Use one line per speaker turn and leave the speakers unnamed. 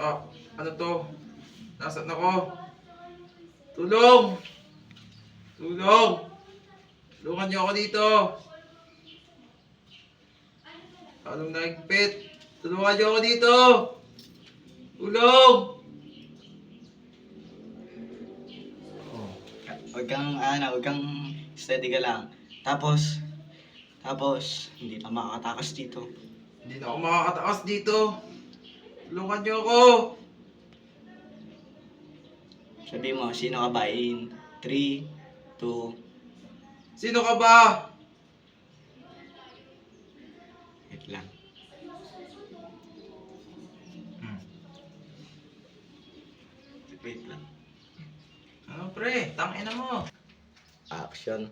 Ah, ano to? Nasaan ako? Tulong! Tulong! Tulungan niyo ako dito! Anong naigpit? Tulungan niyo ako dito! Tulong!
Oh. Huwag kang, ano, huwag kang steady ka lang. Tapos, tapos, hindi ka makakatakas dito.
Hindi na ako makakatakas dito. Tulungan niyo ako!
Sabi mo, sino ka ba? In 3, 2,
Sino ka ba?
wait lang. Wait lang.
Ano pre? Tangina mo.
Action.